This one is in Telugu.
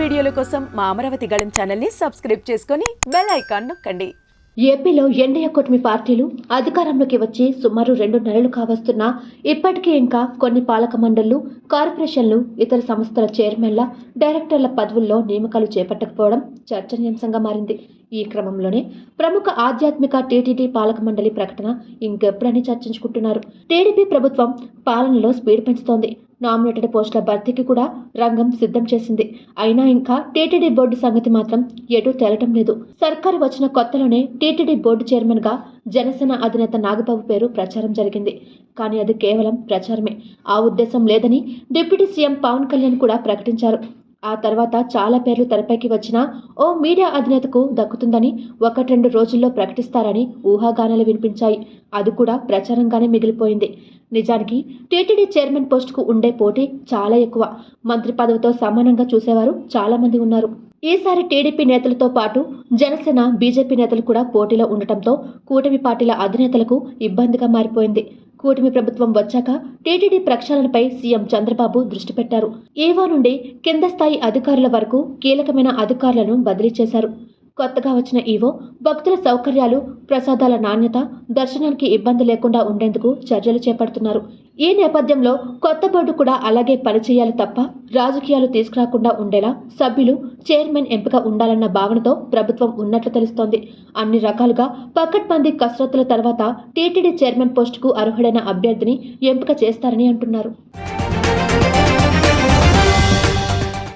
వీడియోల కోసం మా అమరావతి గళం ఛానల్ని సబ్స్క్రైబ్ చేసుకొని బెల్ ఐకాన్ నొక్కండి. ఏపీలో ఎన్డీఏ కూటమి పార్టీలు అధికారంలోకి వచ్చి సుమారు రెండు నెలలు కావస్తున్నా ఇప్పటికీ ఇంకా కొన్ని పాలక మండళ్ళు కార్పొరేషన్లు ఇతర సంస్థల చైర్మన్ల డైరెక్టర్ల పదవుల్లో నియామకాలు చేపట్టకపోవడం చర్చనీయాంశంగా మారింది. ఈ క్రమంలోనే ప్రముఖ ఆధ్యాత్మిక టీటీడీ పాలక మండలి ప్రకటన ఇంకెప్పుడని చర్చించుకుంటున్నారు. టీడీపీ ప్రభుత్వం పాలనలో స్పీడ్ పెంచుతోంది. నామినేటెడ్ పోస్టుల భర్తీకి కూడా రంగం సిద్ధం చేసింది. అయినా ఇంకా టీటీడీ బోర్డు సంగతి మాత్రం ఎటూ తేలటం లేదు. సర్కారు వచ్చిన కొత్తలోనే టీటీడీ బోర్డు చైర్మన్గా జనసేన అధినేత నాగబాబు పేరు ప్రచారం జరిగింది. కానీ అది కేవలం ప్రచారమే. ఆ ఉద్దేశం లేదని డిప్యూటీ సీఎం పవన్ కళ్యాణ్ కూడా ప్రకటించారు. ఆ తర్వాత చాలా పేర్లు తెరపైకి వచ్చినా ఓ మీడియా అధినేతకు దక్కుతుందని ఒకటి రెండు రోజుల్లో ప్రకటిస్తారని ఊహాగానాలు వినిపించాయి. అది కూడా ప్రచారంగానే మిగిలిపోయింది. నిజానికి టీటీడీ చైర్మన్ పోస్టుకు ఉండే పోటీ చాలా ఎక్కువ. మంత్రి పదవితో సమానంగా చూసేవారు చాలా మంది ఉన్నారు. ఈసారి టీడీపీ నేతలతో పాటు జనసేన బీజేపీ నేతలు కూడా పోటీలో ఉండటంతో కూటమి పార్టీల అధినేతలకు ఇబ్బందిగా మారిపోయింది. కూటమి ప్రభుత్వం వచ్చాక టీటీడీ ప్రక్షాళనపై సీఎం చంద్రబాబు దృష్టి పెట్టారు. ఏవా నుండి కింద స్థాయి అధికారుల వరకు కీలకమైన అధికారులను బదిలీ చేశారు. కొత్తగా వచ్చిన ఈవో భక్తుల సౌకర్యాలు ప్రసాదాల నాణ్యత దర్శనానికి ఇబ్బంది లేకుండా ఉండేందుకు చర్యలు చేపడుతున్నారు. ఈ నేపథ్యంలో కొత్త బోర్డు కూడా అలాగే పనిచేయాలి తప్ప రాజకీయాలు తీసుకురాకుండా ఉండేలా సభ్యులు చైర్మన్ ఎంపిక ఉండాలన్న భావనతో ప్రభుత్వం ఉన్నట్లు తెలుస్తోంది. అన్ని రకాలుగా పకడ్బందీ కసరత్తుల తర్వాత టీటీడీ చైర్మన్ పోస్టుకు అర్హుడైన అభ్యర్థిని ఎంపిక చేస్తారని అంటున్నారు.